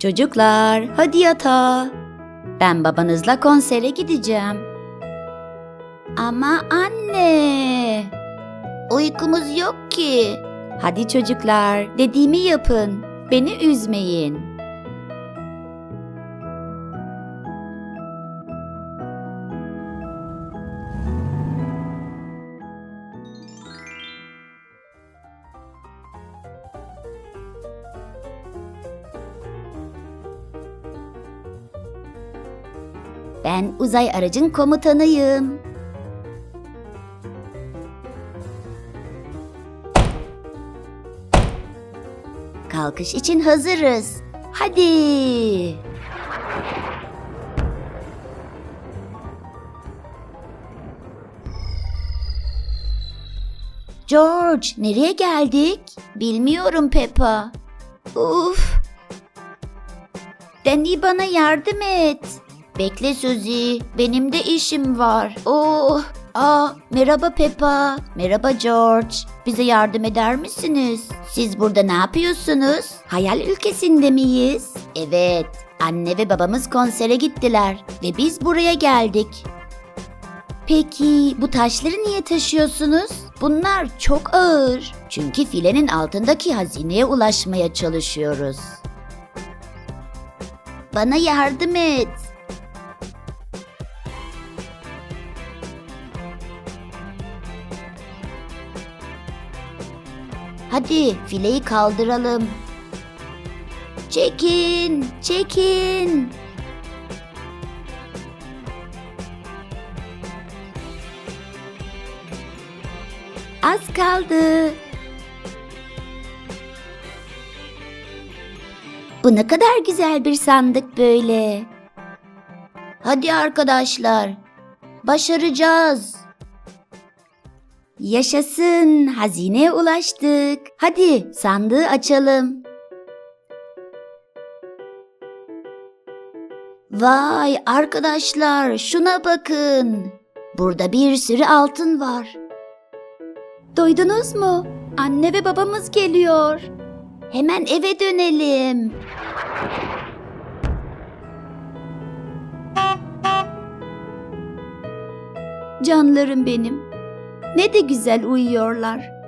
Çocuklar hadi yatağa. Ben babanızla konsere gideceğim. Ama anne. Uykumuz yok ki. Hadi çocuklar dediğimi yapın. Beni üzmeyin. Ben uzay aracın komutanıyım. Kalkış için hazırız. Hadi. George, nereye geldik? Bilmiyorum Peppa. Uf. Danny bana yardım et. Bekle Suzy, benim de işim var. Oh, aa, merhaba Peppa, merhaba George. Bize yardım eder misiniz? Siz burada ne yapıyorsunuz? Hayal ülkesinde miyiz? Evet, anne ve babamız konsere gittiler ve biz buraya geldik. Peki bu taşları niye taşıyorsunuz? Bunlar çok ağır. Çünkü filenin altındaki hazineye ulaşmaya çalışıyoruz. Bana yardım et. Hadi fileyi kaldıralım. Çekin, çekin. Az kaldı. Bu ne kadar güzel bir sandık böyle. Hadi arkadaşlar. Başaracağız. Yaşasın, hazineye ulaştık. Hadi sandığı açalım. Vay arkadaşlar, şuna bakın. Burada bir sürü altın var. Duydunuz mu? Anne ve babamız geliyor. Hemen eve dönelim. Canlarım benim. Ne de güzel uyuyorlar.